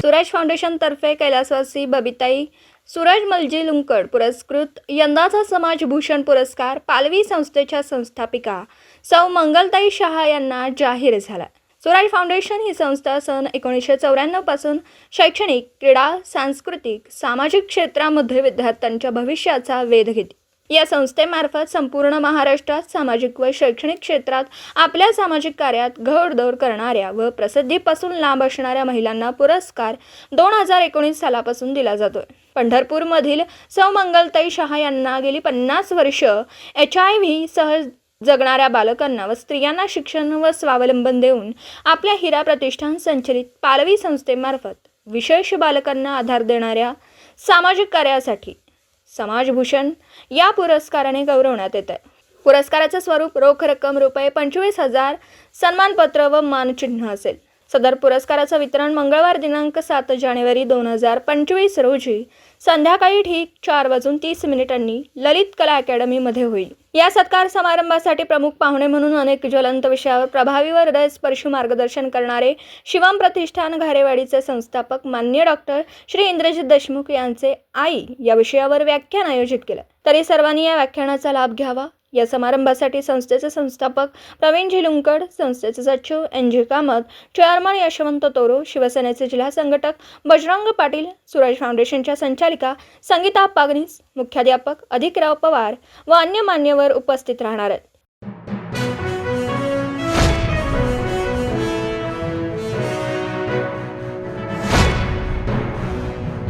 सुरज फाउंडेशनतर्फे कैलासवासी बबिताई सूरज मलजी लुंकड पुरस्कृत यंदाचा समाजभूषण पुरस्कार पालवी संस्थेच्या संस्थापिका सौ मंगलताई शहा यांना जाहीर झाला. सुराज फाउंडेशन ही संस्था सन एकोणीसशे चौऱ्याण्णवपासून शैक्षणिक क्रीडा सांस्कृतिक सामाजिक क्षेत्रामध्ये विद्यार्थ्यांच्या भविष्याचा वेध घेते. या संस्थेमार्फत संपूर्ण महाराष्ट्रात सामाजिक व शैक्षणिक क्षेत्रात आपल्या सामाजिक कार्यात घडदौड करणाऱ्या व प्रसिद्धीपासून लांब असणाऱ्या महिलांना पुरस्कार दोन हजार एकोणीस सालापासून दिला जातोय. पंढरपूरमधील सौ मंगलताई शहा यांना गेली पन्नास वर्ष एच आय व्ही सह जगणाऱ्या बालकांना व स्त्रियांना शिक्षण व स्वावलंबन देऊन आपल्या हिरा प्रतिष्ठान संचलित पालवी संस्थेमार्फत विशेष बालकांना आधार देणाऱ्या सामाजिक कार्यासाठी समाजभूषण या पुरस्काराने गौरवण्यात येत आहे पुरस्काराचं स्वरूप रोख रक्कम रुपये पंचवीस हजार सन्मानपत्र व मानचिन्ह असेल. सदर पुरस्काराचं वितरण मंगळवार दिनांक सात जानेवारी दोन हजार पंचवीस रोजी संध्याकाळी ठीक चार वाजून तीस मिनिटांनी ललित कला अकॅडमीमध्ये होईल. या सत्कार समारंभासाठी प्रमुख पाहुणे म्हणून अनेक ज्वलंत विषयावर प्रभावी व हृदयस्पर्शी मार्गदर्शन करणारे शिवम प्रतिष्ठान घारेवाडीचे संस्थापक मान्य डॉक्टर श्री इंद्रजित देशमुख यांचे आई या विषयावर व्याख्यान आयोजित केलं. तरी सर्वांनी या व्याख्यानाचा लाभ घ्यावा. या समारंभासाठी संस्थेचे संस्थापक प्रवीण लुंकड संस्थेचे सचिव N G Kamat chairman Yashwant Toro शिवसेनेचे जिल्हा संघटक बजरंग पाटील सुरज फाउंडेशनच्या संचालिका संगीता पागनीस मुख्याध्यापक अधिकराव पवार व अन्य मान्यवर उपस्थित राहणार आहेत.